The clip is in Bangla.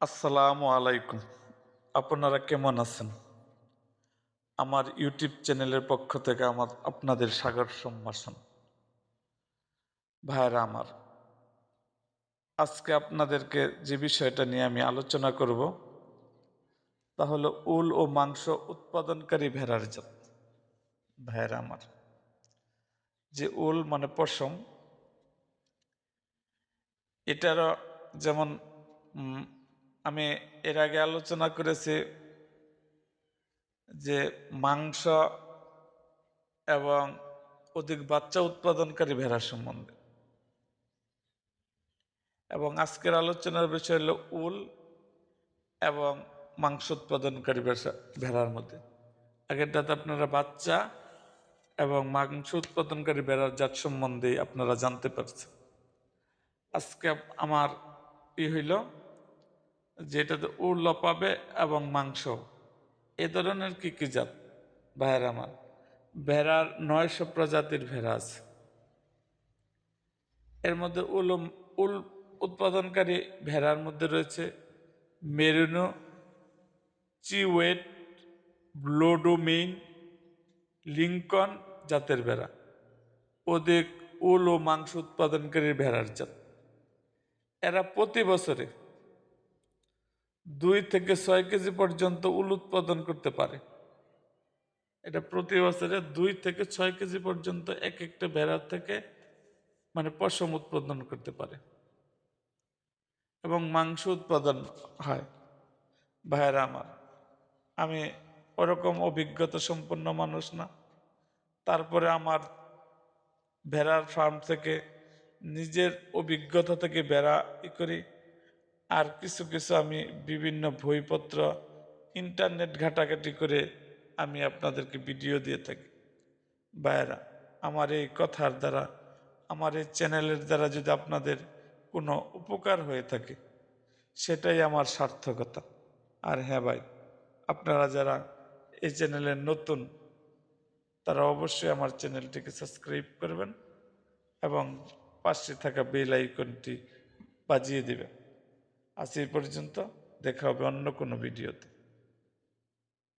আসসালামু আলাইকুম। আপনারা কেমন আছেন? আমার ইউটিউব চ্যানেলের পক্ষ থেকে আমার আপনাদের সাগর সম্ভাষণ। ভাইরা আমার, আজকে আপনাদেরকে যে বিষয়টা নিয়ে আমি আলোচনা করব, তা হলো উল ও মাংস উৎপাদনকারী ভেড়ার জাত। ভাইরা আমার, যে উল মানে পশম, এটারও যেমন আমি এর আগে আলোচনা করেছি যে মাংস এবং অধিক বাচ্চা উৎপাদনকারী ভেড়া সম্বন্ধে। এবং আজকের আলোচনার বিষয় হলো উল এবং মাংস উৎপাদনকারী ভেড়ার মধ্যে। আগেরটাতে আপনারা বাচ্চা এবং মাংস উৎপাদনকারী ভেড়ার জাত সম্বন্ধে আপনারা জানতে পারছেন। আজকে আমার ই হইল যেটাতে উল পাবে এবং মাংস। এ ধরনের কী কী জাত? ভাইয়ের আমার, ভেড়ার নয়শো প্রজাতির ভেড়া আছে। এর মধ্যে উল উল উৎপাদনকারী ভেড়ার মধ্যে রয়েছে মেরুনো চিওয়েট ব্লোডোমেইন লিঙ্কন জাতের ভেড়া। অধিক উল ও মাংস উৎপাদনকারী ভেড়ার জাত। এরা প্রতি বছরে দুই থেকে ছয় কেজি পর্যন্ত উল উৎপাদন করতে পারে। এটা প্রতি বছরে দুই থেকে ছয় কেজি পর্যন্ত এক একটা ভেড়ার থেকে মানে পশম উৎপাদন করতে পারে। এবং মাংস উৎপাদন হয়। ভাইয়েরা আমার, আমি ওরকম অভিজ্ঞতা সম্পন্ন মানুষ না। তারপরে আমার ভেড়ার ফার্ম থেকে নিজের অভিজ্ঞতা থেকে বেড়া ই করি। আর কিছু কিছু আমি বিভিন্ন বইপত্র ইন্টারনেট ঘাটাঘাটি করে আমি আপনাদেরকে ভিডিও দিয়ে থাকি। ভাইয়েরা, আমার এই কথার দ্বারা, আমার এই চ্যানেলের দ্বারা যদি আপনাদের কোনো উপকার হয়ে থাকে, সেটাই আমার সার্থকতা। আর হ্যাঁ ভাই, আপনারা যারা এই চ্যানেলের নতুন, তারা অবশ্যই আমার চ্যানেলটিকে সাবস্ক্রাইব করবেন এবং পাশে থাকা বেল আইকনটি বাজিয়ে দেবেন। আজ এই পর্যন্ত। দেখা হবে অন্য কোনো ভিডিওতে।